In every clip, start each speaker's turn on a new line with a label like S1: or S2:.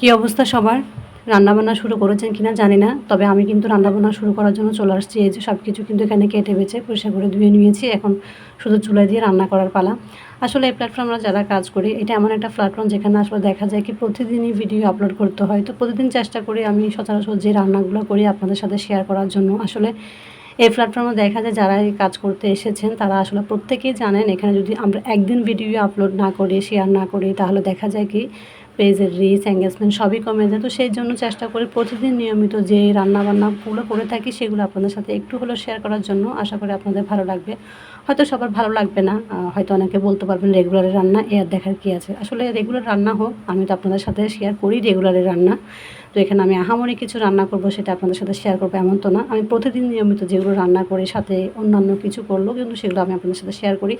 S1: কি অবস্থা সবার? রান্নাবান্না শুরু করেছেন কিনা জানি না, তবে আমি কিন্তু রান্নাবান্না শুরু করার জন্য চলে আসছি। এই যে সব কিছু কিন্তু এখানে কেটে বেছে পরিষ্কার করে ধুয়ে নিয়েছি, এখন শুধু চুলায় দিয়ে রান্না করার পালা। আসলে এই প্ল্যাটফর্মরা যারা কাজ করি, এটা এমন একটা প্ল্যাটফর্ম যেখানে আসলে দেখা যায় কি প্রতিদিনই ভিডিও আপলোড করতে হয়। তো প্রতিদিন চেষ্টা করি আমি সচরাচর যে রান্নাগুলো করি আপনাদের সাথে শেয়ার করার জন্য। আসলে এই প্ল্যাটফর্মে দেখা যায় যারা এই কাজ করতে এসেছেন, তারা আসলে প্রত্যেকেই জানেন, এখানে যদি আমরা একদিন ভিডিও আপলোড না করি শেয়ার না করি, তাহলে দেখা যায় কি পেজের রিচ, এঙ্গেজমেন্ট সবই কমে যায়। তো সেই জন্য চেষ্টা করি প্রতিদিন নিয়মিত যে রান্নাবান্নাগুলো করে থাকি সেগুলো আপনাদের সাথে একটু হলেও শেয়ার করার জন্য। আশা করি আপনাদের ভালো লাগবে। হয়তো সবার ভালো লাগবে না হয়তো অনেকে বলতে পারবেন রেগুলারের রান্না, এ আর দেখার কী আছে? আসলে রেগুলার রান্না হোক, আমি তো আপনাদের সাথে শেয়ার করি রেগুলারের রান্না। তো এখানে আমি আহামরি কিছু রান্না করব সেটা আপনাদের সাথে শেয়ার করব, এমন তো না। আমি প্রতিদিন নিয়মিত যেগুলো রান্না করি, সাথে অন্যান্য কিছু করলেও কিন্তু সেগুলো আমি আপনাদের সাথে শেয়ার করি।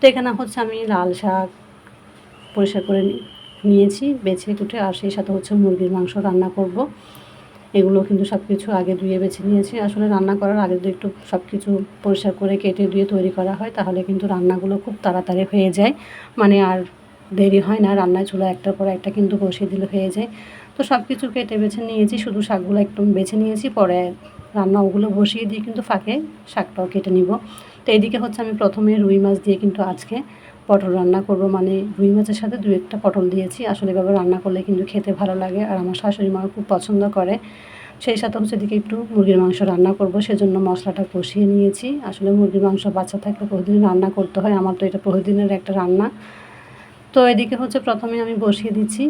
S1: তো এখানে হচ্ছে আমি লাল শাক পরিষ্কার করে নি- নিয়েছি, বেছে কুটে, আর সেই সাথে হচ্ছে মুরগির মাংস রান্না করব। এগুলো কিন্তু সব কিছু আগে ধুয়ে বেছে নিয়েছি। আসলে রান্না করার আগে একটু সব কিছু পরিষ্কার করে কেটে ধুয়ে তৈরি করা হয়, তাহলে কিন্তু রান্নাগুলো খুব তাড়াতাড়ি হয়ে যায়। মানে আর দেরি হয় না, রান্নায় চুলা একটার পর একটা কিন্তু বসিয়ে দিলে হয়ে যায়। তো সব কিছু কেটে বেছে নিয়েছি, শুধু শাকগুলো একটু বেছে নিয়েছি, পরে রান্না ওগুলো বসিয়ে দিয়ে কিন্তু ফাঁকে শাকটাও কেটে নিব। তো এদিকে হচ্ছে আমি প্রথমে রুই মাছ দিয়ে কিন্তু আজকে পটল রান্না করব মানে রুই মাছের সাথে দু একটা পটল দিয়েছি। আসলে এভাবে রান্না করলে কিন্তু খেতে ভালো লাগে আর আমার শাশুড়ি মাও খুব পছন্দ করে। সেই সাথে হচ্ছে এদিকে একটু মুরগির মাংস রান্না করব, সেজন্য মশলাটা কষিয়ে নিয়েছি। আসলে মুরগির মাংস বাচ্চা থাকলে প্রতিদিন রান্না করতে হয়, আমার তো এটা প্রতিদিনের একটা রান্না। তো এদিকে হচ্ছে প্রথমে আমি বসিয়ে দিচ্ছি,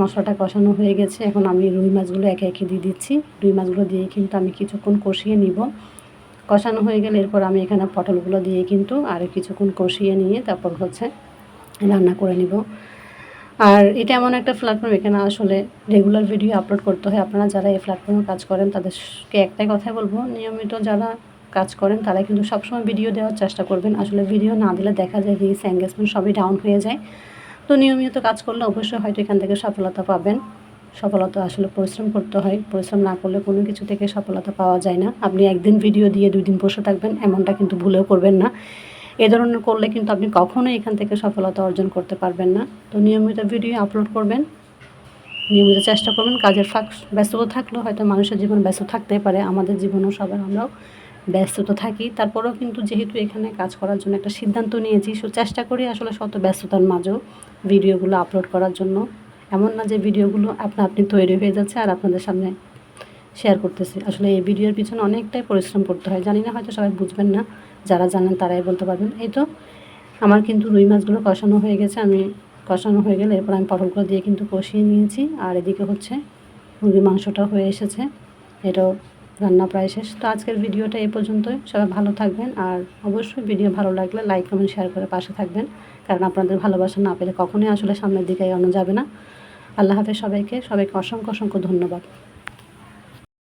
S1: মশলাটা কষানো হয়ে গেছে। এখন আমি রুই মাছগুলো একে একে দিয়ে দিচ্ছি। রুই মাছগুলো দিয়ে কিন্তু আমি কিছুক্ষণ কষিয়ে নিব। কষানো হয়ে গেলে এরপর আমি এখানে পটলগুলো দিয়ে কিন্তু আর কিছুক্ষণ কষিয়ে নিয়ে তারপর হচ্ছে রান্না করে নিব। আর এটা এমন একটা প্ল্যাটফর্ম এখানে আসলে রেগুলার ভিডিও আপলোড করতে হয়। আপনারা যারা এই প্ল্যাটফর্মে কাজ করেন, তাদেরকে একটাই কথাই বলব, নিয়মিত যারা কাজ করেন তারা কিন্তু সবসময় ভিডিও দেওয়ার চেষ্টা করবেন। আসলে ভিডিও না দিলে দেখা যায় রিচ এঙ্গেজমেন্ট সবই ডাউন হয়ে যায়। তো নিয়মিত কাজ করলে অবশ্যই হয়তো এখান থেকে সফলতা পাবেন। সফলতা আসলে পরিশ্রম করতে হয়। পরিশ্রম না করলে কোনো কিছু থেকে সফলতা পাওয়া যায় না। আপনি একদিন ভিডিও দিয়ে দুই দিন বসে থাকবেন, এমনটা কিন্তু ভুলেও করবেন না। এ ধরনের করলে কিন্তু আপনি কখনোই এখান থেকে সফলতা অর্জন করতে পারবেন না। তো নিয়মিত ভিডিও আপলোড করবেন। নিয়মিত চেষ্টা করবেন, কাজের ফাঁক ব্যস্ততা থাকলেও হয়তো মানুষের জীবন ব্যস্ত থাকতেই পারে। আমাদের জীবনেও সবার আমরাও ব্যস্ততা থাকি। তারপরেও কিন্তু যেহেতু এখানে কাজ করার জন্য একটা সিদ্ধান্ত নিয়েছি, সো চেষ্টা করি আসলে শত ব্যস্ততার মাঝেও ভিডিওগুলো আপলোড করার জন্য। এমন না যে ভিডিওগুলো আপনা আপনি তৈরি হয়ে যাচ্ছে আর আপনাদের সামনে শেয়ার করতেছি। আসলে এই ভিডিওর পিছনে অনেকটাই পরিশ্রম করতে হয়। জানি না হয়তো সবাই বুঝবেন না, যারা জানেন তারাই বলতে পারবেন। এই তো, আমার কিন্তু রুই মাছগুলো কষানো হয়ে গেছে। আমি কষানো হয়ে গেলে এরপর আমি পটলগুলো দিয়ে কিন্তু কষিয়ে নিয়েছি। আর এদিকে হচ্ছে মুরগির মাংসটা হয়ে এসেছে। এটাও রান্না প্রায় শেষ। তো আজকের ভিডিওটা এ পর্যন্তই। সবাই ভালো থাকবেন আর অবশ্যই ভিডিও ভালো লাগলে লাইক, কমেন্ট শেয়ার করে পাশে থাকবেন। কারণ আপনাদের ভালোবাসা না পেলে কখনোই আসলে সামনের দিকে এগোনো যাবে না। আল্লাহ হাফেজ সবাইকে সবাইকে অসংখ্য অসংখ্য ধন্যবাদ।